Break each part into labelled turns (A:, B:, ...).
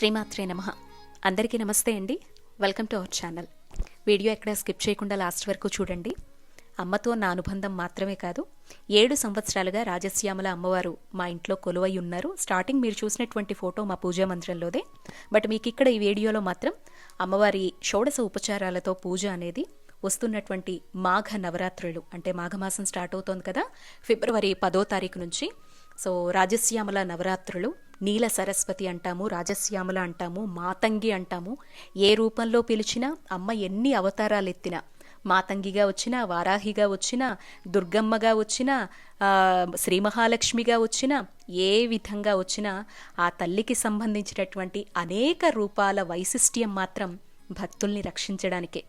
A: శ్రీమాత్రే నమ. అందరికీ నమస్తే అండి. Welcome to our channel video ఎక్కడ స్కిప్ చేయకుండా లాస్ట్ వరకు చూడండి. అమ్మతో నా అనుబంధం మాత్రమే కాదు ఏడు సంవత్సరాలుగా రాజశ్యామల అమ్మవారు మా ఇంట్లో కొలువై ఉన్నారు. స్టార్టింగ్ మీరు చూసినటువంటి ఫోటో మా పూజా మందిరంలోదే. బట్ మీకు ఇక్కడ ఈ వీడియోలో మాత్రం అమ్మవారి షోడశ ఉపచారాలతో పూజ అనేది వస్తున్నటువంటి మాఘ నవరాత్రులు. అంటే మాఘమాసం స్టార్ట్ అవుతోంది కదా ఫిబ్రవరి పదో తారీఖు నుంచి. సో రాజశ్యామల నవరాత్రులు నీల సరస్వతి అంటాము రాజశ్యామల అంటాము మాతంగి అంటాము. ఏ రూపంలో పిలిచినా అమ్మ ఎన్ని అవతారాలు ఎత్తినా మాతంగిగా వచ్చినా వారాహిగా వచ్చినా దుర్గమ్మగా వచ్చినా శ్రీ మహాలక్ష్మిగా వచ్చినా ఏ విధంగా వచ్చినా ఆ తల్లికి సంబంధించినటువంటి అనేక రూపాల వైశిష్ట్యం మాత్రం భక్తుల్ని రక్షించడానికే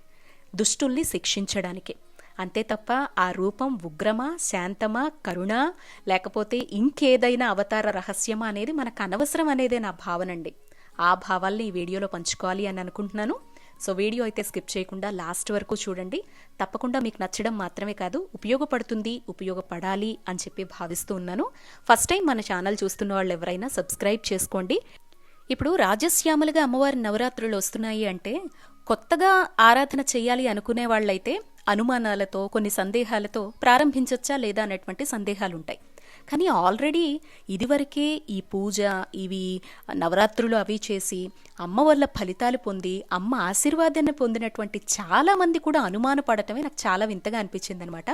A: దుష్టుల్ని శిక్షించడానికే. అంతే తప్ప ఆ రూపం ఉగ్రమా శాంతమా కరుణ లేకపోతే ఇంకేదైనా అవతార రహస్యమా అనేది మనకు అనవసరం అనేదే నా భావనండి ఆ భావాల్ని ఈ వీడియోలో పంచుకోవాలి అని అనుకుంటున్నాను. సో వీడియో అయితే స్కిప్ చేయకుండా లాస్ట్ వరకు చూడండి. తప్పకుండా మీకు నచ్చడం మాత్రమే కాదు ఉపయోగపడుతుంది ఉపయోగపడాలి అని చెప్పి భావిస్తూ ఉన్నాను. ఫస్ట్ టైం మన ఛానల్ చూస్తున్న వాళ్ళు ఎవరైనా సబ్స్క్రైబ్ చేసుకోండి. ఇప్పుడు రాజశ్యామలుగా అమ్మవారి నవరాత్రులు వస్తున్నాయి అంటే కొత్తగా ఆరాధన చేయాలి అనుకునే వాళ్ళైతే అనుమానాలతో కొన్ని సందేహాలతో ప్రారంభించొచ్చా లేదా అనేటువంటి సందేహాలుంటాయి. కానీ ఆల్రెడీ ఇదివరకే ఈ పూజ ఇవి నవరాత్రులు అవి చేసి అమ్మ వల్ల ఫలితాలు పొంది అమ్మ ఆశీర్వాదాన్ని పొందినటువంటి చాలామంది కూడా అనుమానపడటమే నాకు చాలా వింతగా అనిపించింది అనమాట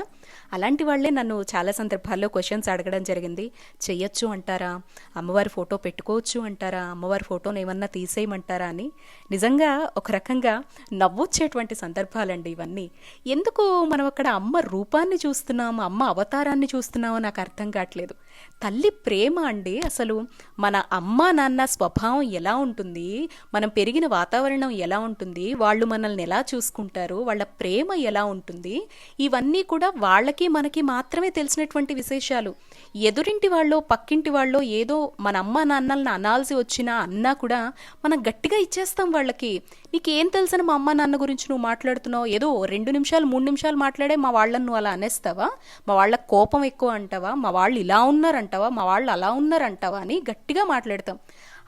A: అలాంటి వాళ్ళే నన్ను చాలా సందర్భాల్లో క్వశ్చన్స్ అడగడం జరిగింది. చెయ్యొచ్చు అంటారా? అమ్మవారి ఫోటో పెట్టుకోవచ్చు అంటారా? అమ్మవారి ఫోటోని ఏమన్నా తీసేయమంటారా? అని. నిజంగా ఒక రకంగా నవ్వొచ్చేటువంటి సందర్భాలండి ఇవన్నీ. ఎందుకు మనం అక్కడ అమ్మ రూపాన్ని చూస్తున్నాం అమ్మ అవతారాన్ని చూస్తున్నామో నాకు అర్థం కావట్లేదు completo. తల్లి ప్రేమ అండి. అసలు మన అమ్మ నాన్న స్వభావం ఎలా ఉంటుంది? మనం పెరిగిన వాతావరణం ఎలా ఉంటుంది? వాళ్ళు మనల్ని ఎలా చూసుకుంటారు? వాళ్ళ ప్రేమ ఎలా ఉంటుంది? ఇవన్నీ కూడా వాళ్ళకి మనకి మాత్రమే తెలిసినటువంటి విశేషాలు. ఎదురింటి వాళ్ళో పక్కింటి వాళ్ళో ఏదో మన అమ్మ నాన్నల్ని అనాల్సి వచ్చినా అన్నా కూడా మనం గట్టిగా ఇచ్చేస్తాం వాళ్ళకి. నీకేం తెలుసని మా అమ్మ నాన్న గురించి నువ్వు మాట్లాడుతున్నావు? ఏదో రెండు నిమిషాలు మూడు నిమిషాలు మాట్లాడే మా వాళ్ళని నువ్వు అలా అనేస్తావా? మా వాళ్ళ కోపం ఎక్కువ అంటావా? మా వాళ్ళు ఇలా ఉన్నారంటావా? మా వాళ్ళు అలా ఉన్నారంటావా అని గట్టిగా మాట్లాడతాం.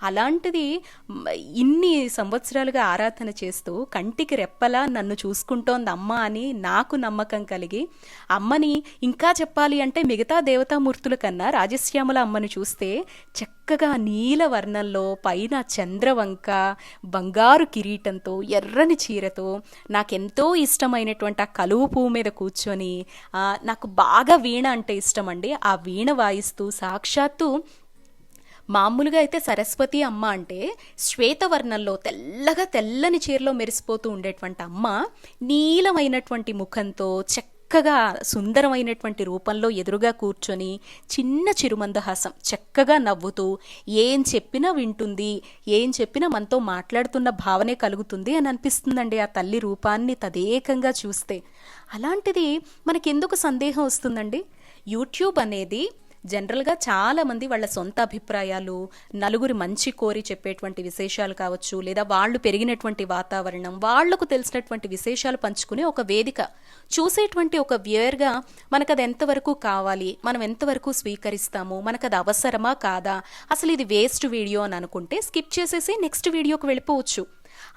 A: అలాంటిది ఇన్ని సంవత్సరాలుగా ఆరాధన చేస్తూ కంటికి రెప్పలా నన్ను చూసుకుంటోంది అమ్మ అని నాకు నమ్మకం కలిగి అమ్మని ఇంకా చెప్పాలి అంటే మిగతా దేవతామూర్తుల కన్నా రాజశ్యామల అమ్మని చూస్తే చక్కగా నీల వర్ణంలో పైన చంద్రవంక బంగారు కిరీటంతో ఎర్రని చీరతో నాకెంతో ఇష్టమైనటువంటి ఆ కలువు పువ్వు మీద కూర్చొని నాకు బాగా వీణ అంటే ఇష్టం అండి ఆ వీణ వాయిస్తూ సాక్షాత్తు మామూలుగా అయితే సరస్వతి అమ్మ అంటే శ్వేతవర్ణంలో తెల్లగా తెల్లని చీరలో మెరిసిపోతూ ఉండేటువంటి అమ్మ నీలమైనటువంటి ముఖంతో చక్కగా సుందరమైనటువంటి రూపంలో ఎదురుగా కూర్చొని చిన్న చిరుమందహాసం చక్కగా నవ్వుతూ ఏం చెప్పినా వింటుంది ఏం చెప్పినా మనతో మాట్లాడుతున్న భావనే కలుగుతుంది అని అనిపిస్తుందండి ఆ తల్లి రూపాన్ని తదేకంగా చూస్తే. అలాంటిది మనకెందుకు సందేహం వస్తుందండి? యూట్యూబ్ అనేది జనరల్గా చాలామంది వాళ్ళ సొంత అభిప్రాయాలు నలుగురి మంచి కోరి చెప్పేటువంటి విశేషాలు కావచ్చు లేదా వాళ్ళు పెరిగినటువంటి వాతావరణం వాళ్ళకు తెలిసినటువంటి విశేషాలు పంచుకునే ఒక వేదిక. చూసేటువంటి ఒక వ్యూయర్గా మనకు అది ఎంతవరకు కావాలి మనం ఎంతవరకు స్వీకరిస్తాము మనకు అది అవసరమా కాదా అసలు ఇది వేస్ట్ వీడియో అని అనుకుంటే స్కిప్ చేసేసి నెక్స్ట్ వీడియోకి వెళ్ళిపోవచ్చు.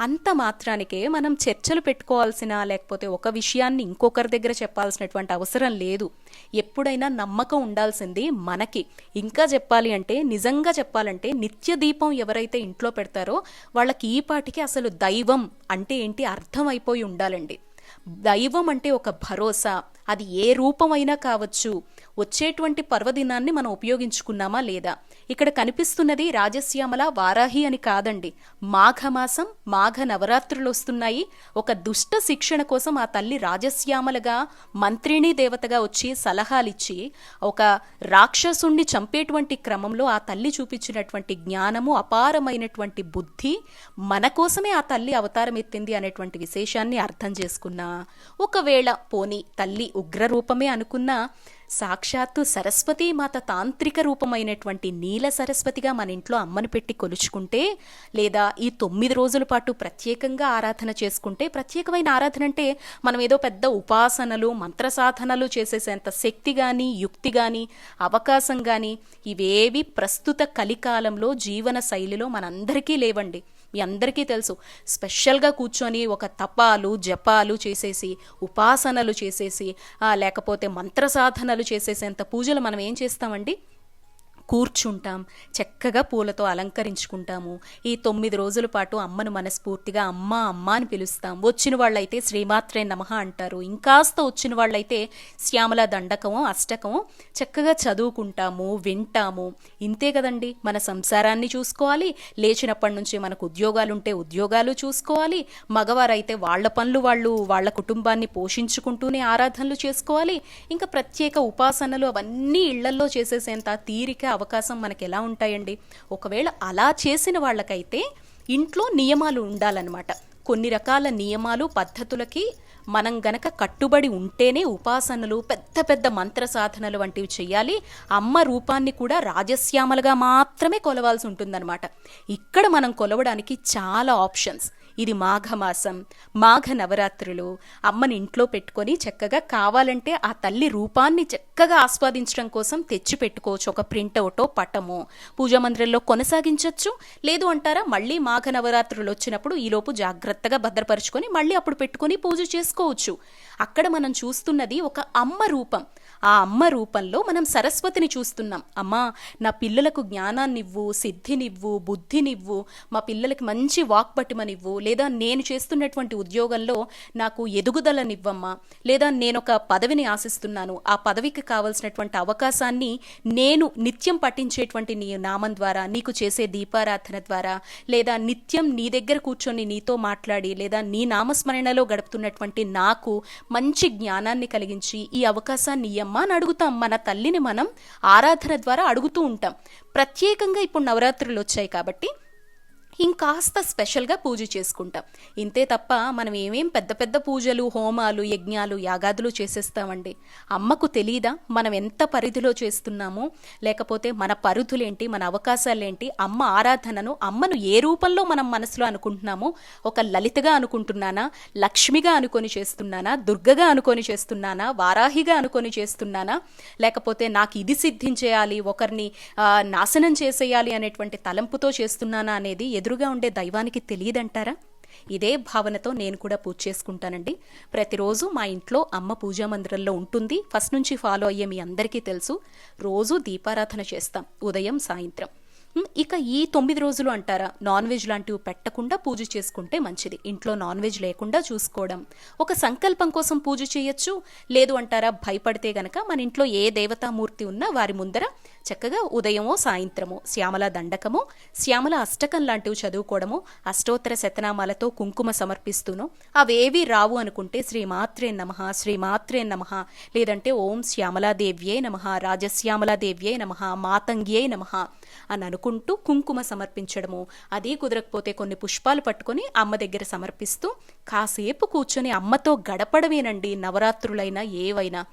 A: అంత మాత్రానికే మనం చర్చలు పెట్టుకోవాల్సిన లేకపోతే ఒక విషయాన్ని ఇంకొకరి దగ్గర చెప్పాల్సినటువంటి అవసరం లేదు. ఎప్పుడైనా నమ్మకం ఉండాల్సింది మనకి. ఇంకా చెప్పాలి అంటే నిజంగా చెప్పాలంటే నిత్య దీపం ఎవరైతే ఇంట్లో పెడతారో వాళ్ళకి ఈ పాటికి అసలు దైవం అంటే ఏంటి అర్థం అయిపోయి ఉండాలండి. దైవం అంటే ఒక భరోసా అది ఏ రూపమైనా కావచ్చు. వచ్చేటువంటి పర్వదినాన్ని మనం ఉపయోగించుకున్నామా లేదా? ఇక్కడ కనిపిస్తున్నది రాజశ్యామల వారాహి అని కాదండి. మాఘమాసం మాఘ నవరాత్రులు వస్తున్నాయి. ఒక దుష్ట శిక్షణ కోసం ఆ తల్లి రాజశ్యామలగా మంత్రిణీ దేవతగా వచ్చి సలహాలిచ్చి ఒక రాక్షసుణ్ణి చంపేటువంటి క్రమంలో ఆ తల్లి చూపించినటువంటి జ్ఞానము అపారమైనటువంటి బుద్ధి మన కోసమే ఆ తల్లి అవతారం ఎత్తింది అనేటువంటి విశేషాన్ని అర్థం చేసుకున్నా. ఒకవేళ పోని తల్లి ఉగ్ర రూపమే అనుకున్నా సాక్షాత్తు సరస్వతి మాత తాంత్రిక రూపమైనటువంటి నీల సరస్వతిగా మన ఇంట్లో అమ్మను పెట్టి కొలుచుకుంటే లేదా ఈ తొమ్మిది రోజుల పాటు ప్రత్యేకంగా ఆరాధన చేసుకుంటే ప్రత్యేకమైన ఆరాధన అంటే మనం ఏదో పెద్ద ఉపాసనలు మంత్ర సాధనలు చేసేసేంత శక్తి కానీ యుక్తి కానీ అవకాశం కానీ ఇవేవి ప్రస్తుత కలికాలంలో జీవన శైలిలో మనందరికీ లేవండి. మీ అందరికీ తెలుసు. స్పెషల్గా కూర్చొని ఒక తపాలు జపాలు చేసేసి ఉపాసనలు చేసేసి లేకపోతే మంత్ర సాధనలు చేసేసేంత పూజలు మనం ఏం చేస్తామండి? కూర్చుంటాం చక్కగా పూలతో అలంకరించుకుంటాము. ఈ తొమ్మిది రోజుల పాటు అమ్మను మనస్ఫూర్తిగా అమ్మ అమ్మ అని పిలుస్తాం. వచ్చిన వాళ్ళైతే శ్రీమాత్రే నమః అంటారు. ఇంకాస్త వచ్చిన వాళ్ళైతే శ్యామల దండకము అష్టకము చక్కగా చదువుకుంటాము వింటాము. ఇంతే కదండి మన సంసారాన్ని చూసుకోవాలి. లేచినప్పటి నుంచి మనకు ఉద్యోగాలు ఉంటే ఉద్యోగాలు చూసుకోవాలి. మగవారైతే వాళ్ళ పనులు వాళ్ళు వాళ్ళ కుటుంబాన్ని పోషించుకుంటూనే ఆరాధనలు చేసుకోవాలి. ఇంకా ప్రత్యేక ఉపాసనలు అవన్నీ ఇళ్ళల్లో చేసేసేంత తీరిక అవకాశం మనకి ఎలా ఉంటాయండి? ఒకవేళ అలా చేసిన వాళ్ళకైతే ఇంట్లో నియమాలు ఉండాలన్నమాట. కొన్ని రకాల నియమాలు పద్ధతులకి మనం గనక కట్టుబడి ఉంటేనే ఉపాసనలు పెద్ద పెద్ద మంత్ర సాధనలు వంటివి చేయాలి అమ్మ రూపాన్ని కూడా రాజశ్యామలుగా మాత్రమే కొలవాల్సి ఉంటుందన్నమాట. ఇక్కడ మనం కొలవడానికి చాలా ఆప్షన్స్. ఇది మాఘమాసం మాఘ నవరాత్రులు అమ్మని ఇంట్లో పెట్టుకొని చక్కగా కావాలంటే ఆ తల్లి రూపాన్ని చక్కగా ఆస్వాదించడం కోసం తెచ్చి పెట్టుకోవచ్చు. ఒక ప్రింటౌటో పటమో. పూజా మందిరంలో కొనసాగించవచ్చు లేదు అంటారా మళ్ళీ మాఘ నవరాత్రులు వచ్చినప్పుడు ఈలోపు జాగ్రత్తగా భద్రపరుచుకొని మళ్ళీ అప్పుడు పెట్టుకొని పూజ చేసుకోవచ్చు. అక్కడ మనం చూస్తున్నది ఒక అమ్మ రూపం. ఆ అమ్మ రూపంలో మనం సరస్వతిని చూస్తున్నాం. అమ్మా నా పిల్లలకు జ్ఞానాన్నివ్వు సిద్ధినివ్వు బుద్ధినివ్వు మా పిల్లలకి మంచి వాక్పటిమనివ్వు లేదా నేను చేస్తున్నటువంటి ఉద్యోగంలో నాకు ఎదుగుదలనివ్వమ్మా లేదా నేను ఒక పదవిని ఆశిస్తున్నాను ఆ పదవికి కావలసినటువంటి అవకాశాన్ని నేను నిత్యం పఠించేటువంటి నీ నామం ద్వారా నీకు చేసే దీపారాధన ద్వారా లేదా నిత్యం నీ దగ్గర కూర్చొని నీతో మాట్లాడి లేదా నీ నామస్మరణలో గడుపుతున్నటువంటి నాకు మంచి జ్ఞానాన్ని కలిగించి ఈ అవకాశాన్ని ఇయ్యమ్మా అని అడుగుతాం. మన తల్లిని మనం ఆరాధన ద్వారా అడుగుతూ ఉంటాం. ప్రత్యేకంగా ఇప్పుడు నవరాత్రులు వచ్చాయి కాబట్టి ఇంకాస్త స్పెషల్గా పూజ చేసుకుంటాం. ఇంతే తప్ప మనం ఏమేం పెద్ద పెద్ద పూజలు హోమాలు యజ్ఞాలు యాగాదులు చేసేస్తామండి. అమ్మకు తెలీదా మనం ఎంత పరిధిలో చేస్తున్నామో? లేకపోతే మన పరుధులేంటి మన అవకాశాలేంటి? అమ్మ ఆరాధనను అమ్మను ఏ రూపంలో మనం మనసులో అనుకుంటున్నామో? ఒక లలితగా అనుకుంటున్నానా? లక్ష్మిగా అనుకొని చేస్తున్నానా? దుర్గగా అనుకొని చేస్తున్నానా? వారాహిగా అనుకొని చేస్తున్నానా? లేకపోతే నాకు ఇది సిద్ధించేయాలి ఒకరిని నాశనం చేసేయాలి అనేటువంటి తలంపుతో చేస్తున్నానా అనేది ఎదురుగా ఉండే దైవానికి తెలియదంటారా? ఇదే భావనతో నేను కూడా పూజ చేసుకుంటానండి. ప్రతిరోజు మా ఇంట్లో అమ్మ పూజా మందిరంలో ఉంటుంది. ఫస్ట్ నుంచి ఫాలో అయ్యే మీ అందరికీ తెలుసు. రోజు దీపారాధన చేస్తాం. ఉదయం సాయంత్రం. ఇక ఈ తొమ్మిది రోజులు అంటారా. నాన్ వెజ్ లాంటివి పెట్టకుండా పూజ చేసుకుంటే మంచిది. ఇంట్లో నాన్ వెజ్ లేకుండా చూసుకోవడం. ఒక సంకల్పం కోసం పూజ చేయొచ్చు. లేదు అంటారా భయపడితే గనక మన ఇంట్లో ఏ దేవతామూర్తి ఉన్నా వారి ముందర చక్కగా ఉదయమో సాయంత్రమో శ్యామల దండకము శ్యామల అష్టకం లాంటివి చదువుకోవడము అష్టోత్తర శతనామాలతో కుంకుమ సమర్పిస్తూనో అవేవి రావు అనుకుంటే శ్రీమాత్రే నమ శ్రీమాత్రే నమ. లేదంటే ఓం శ్యామలాదేవ్యే నమ రాజశ్యామలాదేవ్యే నమ మాతంగ్యే నమ. అని అనుకుంటూ కుంకుమ సమర్పించడము. అదీ కుదరకపోతే కొన్ని పుష్పాలు పట్టుకొని అమ్మ దగ్గర సమర్పిస్తూ కాసేపు కూర్చొని అమ్మతో గడపడమేనండి నవరాత్రులైనా ఏవైనా.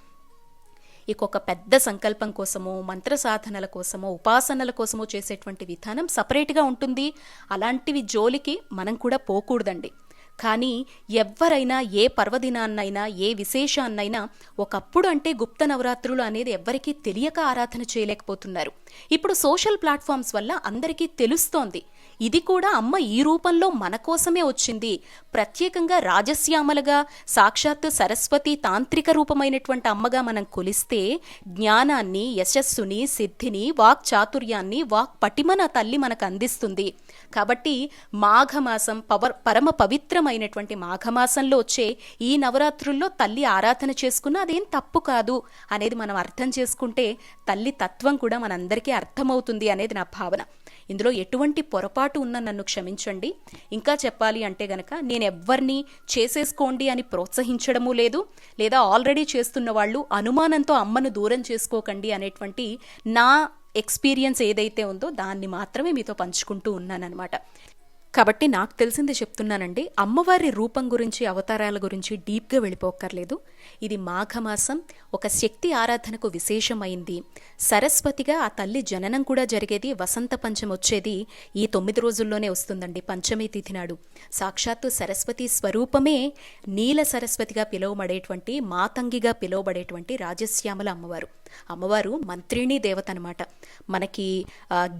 A: ఇక ఒక పెద్ద సంకల్పం కోసమో మంత్ర సాధనల కోసమో ఉపాసనల కోసమో చేసేటువంటి విధానం సపరేట్గా ఉంటుంది. అలాంటివి జోలికి మనం కూడా పోకూడదండి. కానీ ఎవ్వరైనా ఏ పర్వదినాన్నైనా ఏ విశేషాన్నైనా ఒకప్పుడు అంటే గుప్త నవరాత్రులు అనేది ఎవ్వరికీ తెలియక ఆరాధన చేయలేకపోతున్నారు. ఇప్పుడు సోషల్ ప్లాట్ఫామ్స్ వల్ల అందరికీ తెలుస్తోంది. ఇది కూడా అమ్మ ఈ రూపంలో మన కోసమే వచ్చింది. ప్రత్యేకంగా రాజశ్యామలుగా సాక్షాత్ సరస్వతి తాంత్రిక రూపమైనటువంటి అమ్మగా మనం కొలిస్తే జ్ఞానాన్ని యశస్సుని సిద్ధిని వాక్ చాతుర్యాన్ని వాక్ పటిమన తల్లి మనకు అందిస్తుంది. కాబట్టి మాఘమాసం పవర్ పరమ పవిత్రమైనటువంటి మాఘమాసంలో వచ్చే ఈ నవరాత్రుల్లో తల్లి ఆరాధన చేసుకున్న అదేం తప్పు కాదు అనేది మనం అర్థం చేసుకుంటే తల్లి తత్వం కూడా మనందరికీ అర్థమవుతుంది అనేది నా భావన. ఇందులో ఎటువంటి పొరపాటు ఉన్న నన్ను క్షమించండి. ఇంకా చెప్పాలి అంటే గనక నేను ఎవ్వరిని చేసేసుకోండి అని ప్రోత్సహించడము లేదు లేదా ఆల్రెడీ చేస్తున్న వాళ్ళు అనుమానంతో అమ్మను దూరం చేసుకోకండి అనేటువంటి నా ఎక్స్పీరియన్స్ ఏదైతే ఉందో దాన్ని మాత్రమే మీతో పంచుకుంటూ ఉన్నానన్నమాట. కాబట్టి నాకు తెలిసింది చెప్తున్నానండి అమ్మవారి రూపం గురించి అవతారాల గురించి డీప్గా వెళ్ళిపోక్కర్లేదు. ఇది మాఘమాసం ఒక శక్తి ఆరాధనకు విశేషమైంది. సరస్వతిగా ఆ తల్లి జననం కూడా జరిగేది వసంత పంచమి వచ్చేది ఈ తొమ్మిది రోజుల్లోనే వస్తుందండి పంచమి తిథి నాడు. సాక్షాత్తు సరస్వతి స్వరూపమే నీల సరస్వతిగా పిలువబడేటువంటి మాతంగిగా పిలువబడేటువంటి రాజశ్యామల అమ్మవారు. అమ్మవారు మంత్రిణీ దేవత అనమాట మనకి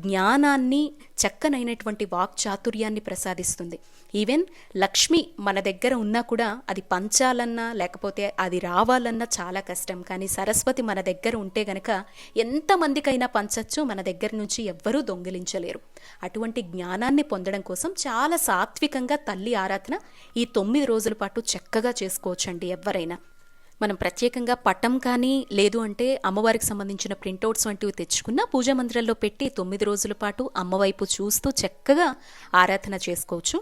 A: జ్ఞానాన్ని చక్కనైనటువంటి వాక్చాతుర్యాన్ని ప్రసాదిస్తుంది. ఈవెన్ లక్ష్మి మన దగ్గర ఉన్నా కూడా అది పంచాలన్నా లేకపోతే అది రావాలన్నా చాలా కష్టం. కానీ సరస్వతి మన దగ్గర ఉంటే గనక ఎంతమందికైనా పంచచ్చు మన దగ్గర నుంచి ఎవ్వరూ దొంగిలించలేరు. అటువంటి జ్ఞానాన్ని పొందడం కోసం చాలా సాత్వికంగా తల్లి ఆరాధన ఈ తొమ్మిది రోజుల పాటు చక్కగా చేసుకోవచ్చండి ఎవరైనా మనం ప్రత్యేకంగా పటం కానీ లేదు అంటే అమ్మవారికి సంబంధించిన ప్రింటౌట్స్ వంటివి తెచ్చుకున్న పూజా మందిరంలో పెట్టి తొమ్మిది రోజుల పాటు అమ్మవైపు చూస్తూ చక్కగా ఆరాధన చేసుకోవచ్చు.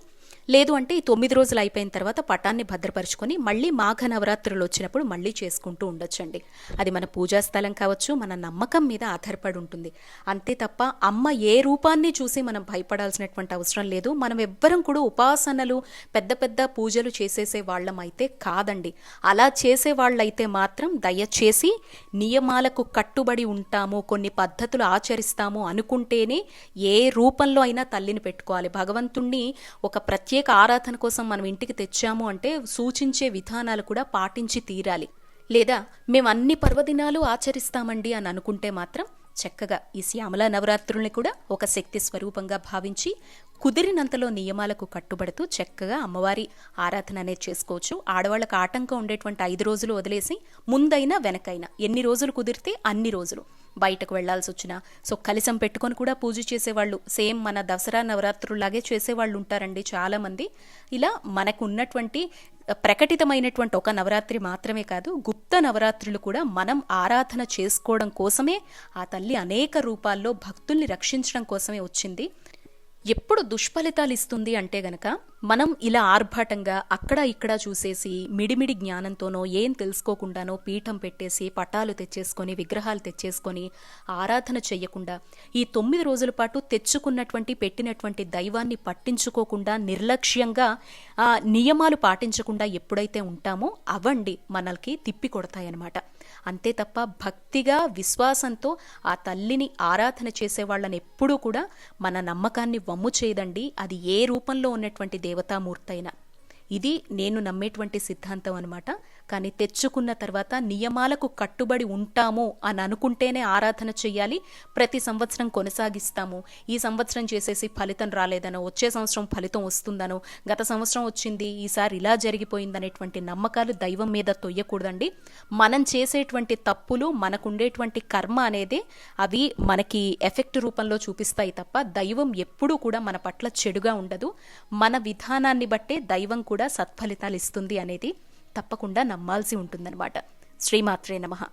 A: లేదు అంటే ఈ తొమ్మిది రోజులు అయిపోయిన తర్వాత పటాన్ని భద్రపరుచుకొని మళ్ళీ మాఘ నవరాత్రులు వచ్చినప్పుడు మళ్ళీ చేసుకుంటూ ఉండొచ్చండి. అది మన పూజా స్థలం కావచ్చు మన నమ్మకం మీద ఆధారపడి ఉంటుంది. అంతే తప్ప అమ్మ ఏ రూపాన్ని చూసి మనం భయపడాల్సినటువంటి అవసరం లేదు. మనం ఎవ్వరం కూడా ఉపాసనలు పెద్ద పెద్ద పూజలు చేసేసే వాళ్ళం అయితే కాదండి. అలా చేసే వాళ్ళైతే మాత్రం దయచేసి నియమాలకు కట్టుబడి ఉంటాము కొన్ని పద్ధతులు ఆచరిస్తాము అనుకుంటేనే ఏ రూపంలో అయినా తల్లిని పెట్టుకోవాలి. భగవంతుణ్ణి ఒక ప్రత్యేక ప్రత్యేక ఆరాధన కోసం మనం ఇంటికి తెచ్చాము అంటే సూచించే విధానాలు కూడా పాటించి తీరాలి. లేదా మేము అన్ని పర్వదినాలు ఆచరిస్తామండి అని అనుకుంటే మాత్రం చక్కగా ఈ శ్యామల నవరాత్రుల్ని కూడా ఒక శక్తి స్వరూపంగా భావించి కుదిరినంతలో నియమాలకు కట్టుబడుతూ చక్కగా అమ్మవారి ఆరాధన అనేది చేసుకోవచ్చు. ఆడవాళ్ళకు ఆటంకం ఉండేటువంటి ఐదు రోజులు వదిలేసి ముందైనా వెనకైనా ఎన్ని రోజులు కుదిరితే అన్ని రోజులు. బయటకు వెళ్ళాల్సి వచ్చినా సో కలిసం పెట్టుకొని కూడా పూజ చేసేవాళ్ళు. సేమ్ మన దసరా నవరాత్రులాగే చేసేవాళ్ళు ఉంటారండి చాలామంది. ఇలా మనకు ఉన్నటువంటి ప్రకటితమైనటువంటి ఒక నవరాత్రి మాత్రమే కాదు గుప్త నవరాత్రులు కూడా మనం ఆరాధన చేసుకోవడం కోసమే ఆ తల్లి అనేక రూపాల్లో భక్తుల్ని రక్షించడం కోసమే వచ్చింది. ఎప్పుడు దుష్ఫలితాలు ఇస్తుంది అంటే గనక మనం ఇలా ఆర్భాటంగా అక్కడ ఇక్కడ చూసేసి మిడిమిడి జ్ఞానంతోనో ఏం తెలుసుకోకుండానో పీఠం పెట్టేసి పటాలు తెచ్చేసుకొని విగ్రహాలు తెచ్చేసుకొని ఆరాధన చెయ్యకుండా ఈ తొమ్మిది రోజుల పాటు తెచ్చుకున్నటువంటి పెట్టినటువంటి దైవాన్ని పట్టించుకోకుండా నిర్లక్ష్యంగా ఆ నియమాలు పాటించకుండా ఎప్పుడైతే ఉంటామో అవండి మనల్కి తిప్పి కొడతాయన్నమాట. అంతే తప్ప భక్తిగా విశ్వాసంతో ఆ తల్లిని ఆరాధన చేసే వాళ్ళని ఎప్పుడూ కూడా మన నమ్మకాన్ని వమ్ము చేయదండి. అది ఏ రూపంలో ఉన్నటువంటి దేవతామూర్తయినా ఇది నేను నమ్మేటువంటి సిద్ధాంతం అనమాట కానీ తెచ్చుకున్న తర్వాత నియమాలకు కట్టుబడి ఉంటాము అని అనుకుంటేనే ఆరాధన చెయ్యాలి ప్రతి సంవత్సరం కొనసాగిస్తాము. ఈ సంవత్సరం చేసేసి ఫలితం రాలేదనో వచ్చే సంవత్సరం ఫలితం వస్తుందనో గత సంవత్సరం వచ్చింది ఈసారి ఇలా జరిగిపోయిందనేటువంటి నమ్మకాలు దైవం మీద తొయ్యకూడదండి. మనం చేసేటువంటి తప్పులు మనకుండేటువంటి కర్మ అనేది అవి మనకి ఎఫెక్ట్ రూపంలో చూపిస్తాయి తప్ప దైవం ఎప్పుడూ కూడా మన పట్ల చెడుగా ఉండదు. మన విధానాన్ని బట్టే దైవం కూడా సత్ఫలితాలు ఇస్తుంది అనేది తప్పకుండా నమ్మాల్సి ఉంటుందన్నమాట. శ్రీమాత్రే నమః.